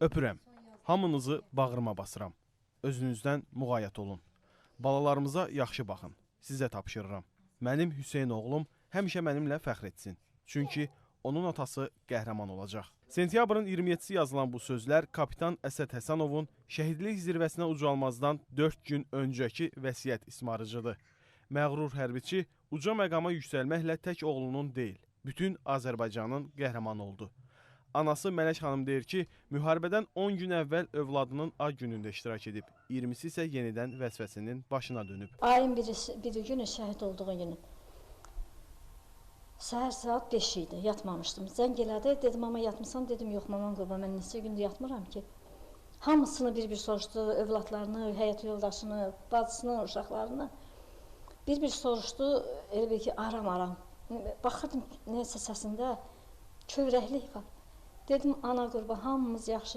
Öpürəm. Hamınızı bağrıma basıram. Özünüzdən müğayət olun. Balalarımıza yaxşı baxın. Sizə tapşırıram. Mənim Hüseyn oğlum həmişə mənimlə fəxr etsin. Çünki onun atası qəhrəman olacaq. Sentyabrın 27-si yazılan bu sözlər kapitan Əsəd Həsənovun şəhidlik zirvəsinə ucalmazdan 4 gün öncəki vəsiyyət ismarıcıdır. Məğrur hərbiçi uca məqama yüksəlməklə tək oğlunun deyil, bütün Azərbaycanın qəhrəmanı oldu. Anası Mələk xanım deyir ki, müharibədən 10 gün əvvəl övladının ad günündə iştirak edib. 20-si isə yenidən vəzifəsinin başına dönüb. Ayın birisi, biri günü şəhid olduğu günü. Səhər saat 5 idi, yatmamışdım. Zəng elədi, dedim amma yatmısan, dedim yox mamam qurban, mən neçə gündür yatmıram ki. Hamısını bir-bir soruşdu, övladlarını, həyat yoldaşını, bacısını, uşaqlarını. Bir-bir soruşdu, elə bil ki, aram-aram. Baxırdım nəsə səsində kövrəklik var. Dedim ana qurban, hamımız yaxşıyıq.